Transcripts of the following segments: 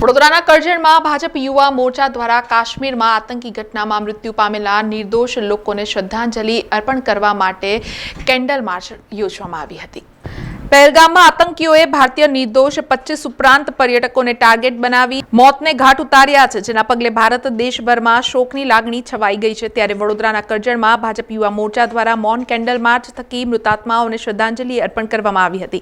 વડોદરાના કરજણમાં ભાજપ યુવા મોરચા દ્વારા કાશ્મીરમાં આતંકી ઘટનામાં મૃત્યુ પામેલા નિર્દોષ લોકોને શ્રદ્ધાંજલિ અર્પણ કરવા માટે કેન્ડલ માર્ચ યોજવામાં આવી હતી. પહેલગામમાં આતંકીઓએ ભારતીય નિર્દોષ પચીસ ઉપરાંત પર્યટકોને ટાર્ગેટ બનાવી મોતને ઘાટ ઉતાર્યા છે, જેના પગલે ભારત દેશભરમાં શોકની લાગણી છવાઈ ગઈ છે. ત્યારે વડોદરાના કરજણમાં ભાજપ યુવા મોરચા દ્વારા મૌન કેન્ડલ માર્ચ થકી મૃતાત્માઓને શ્રદ્ધાંજલિ અર્પણ કરવામાં આવી હતી.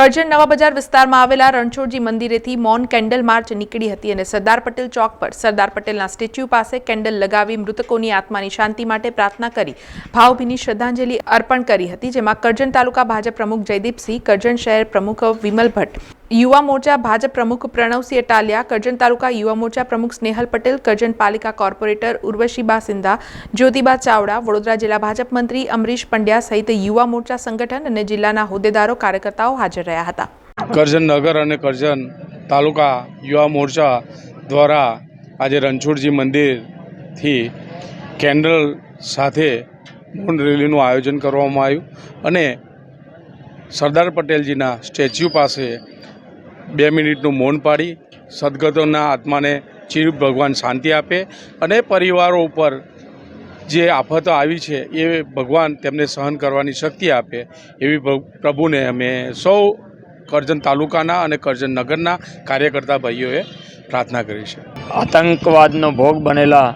કરજણ નવા બજાર વિસ્તારમાં આવેલા રણછોડજી મંદિરેથી મૌન કેન્ડલ માર્ચ નીકળી હતી અને સરદાર પટેલ ચોક પર સરદાર પટેલના સ્ટેચ્યુ પાસે કેન્ડલ લગાવી મૃતકોની આત્માની શાંતિ માટે પ્રાર્થના કરી, ભાવભીની શ્રદ્ધાંજલિ અર્પણ કરી હતી, જેમાં કરજણ તાલુકા ભાજપ પ્રમુખ જયદીપસિંહ કરજણ શહેર પ્રમુખ વિમલ ભટ્ટ. યુવા મોરચા ભાજપ પ્રમુખ પ્રણવસિંહ અટાલિયા, કરજણ તાલુકા યુવા મોરચા પ્રમુખ સ્નેહલ પટેલ, કરજણ પાલિકા કોર્પોરેટર ઉર્વશીબા સિંધા, જ્યોતિબા ચાવડા, વડોદરા જિલ્લા ભાજપ મંત્રી અમરીશ પંડ્યા સહિત યુવા મોરચા સંગઠન અને જિલ્લાના હોદ્દેદારો કાર્યકર્તાઓ હાજર રહ્યા હતા. કરજણ નગર અને કરજણ તાલુકા યુવા મોરચા દ્વારા આજે રણછોડજી મંદિરથી કેન્ડલ સાથે મૌન રેલીનું આયોજન કરવામાં આવ્યું અને સરદાર પટેલજીના સ્ટેચ્યુ પાસે બે મિનિટનું મૌન પાડી, સદગતોના આત્માને ચીર ભગવાન શાંતિ આપે અને પરિવારો ઉપર જે આફતો આવી છે એ ભગવાન તેમને સહન કરવાની શક્તિ આપે એવી પ્રભુને અમે સૌ કરજણ તાલુકાના અને કરજણ નગરના કાર્યકર્તા ભાઈઓએ પ્રાર્થના કરી છે. આતંકવાદનો ભોગ બનેલા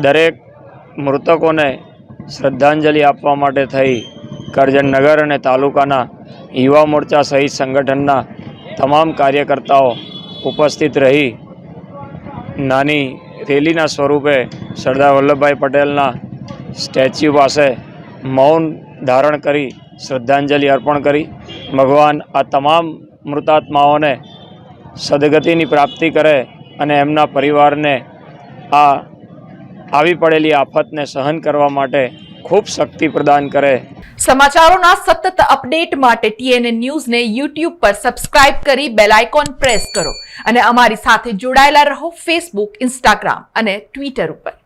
દરેક મૃતકોને શ્રદ્ધાંજલિ આપવા માટે થઈ કરજણ નગર અને તાલુકાના યુવા મોરચા સહિત સંગઠનના તમામ કાર્યકર્તાઓ ઉપસ્થિત રહી નાની રેલીના સ્વરૂપે સરદાર વલ્લભભાઈ પટેલના સ્ટેચ્યુ પાસે મૌન ધારણ કરી, શ્રદ્ધાંજલિ અર્પણ કરી. ભગવાન આ તમામ મૃતાત્માઓને સદગતિની પ્રાપ્તિ કરે અને એમના પરિવારને આ આવી પડેલી આફતને સહન કરવા માટે ખૂબ શક્તિ પ્રદાન કરે. સમાચારોના સતત અપડેટ માટે ટીએનએ ન્યૂઝને યુટ્યુબ પર સબસ્ક્રાઇબ કરી બેલ આઇકોન પ્રેસ કરો અને અમારી સાથે જોડાયેલા રહો ફેસબુક, ઇન્સ્ટાગ્રામ અને ટ્વિટર ઉપર.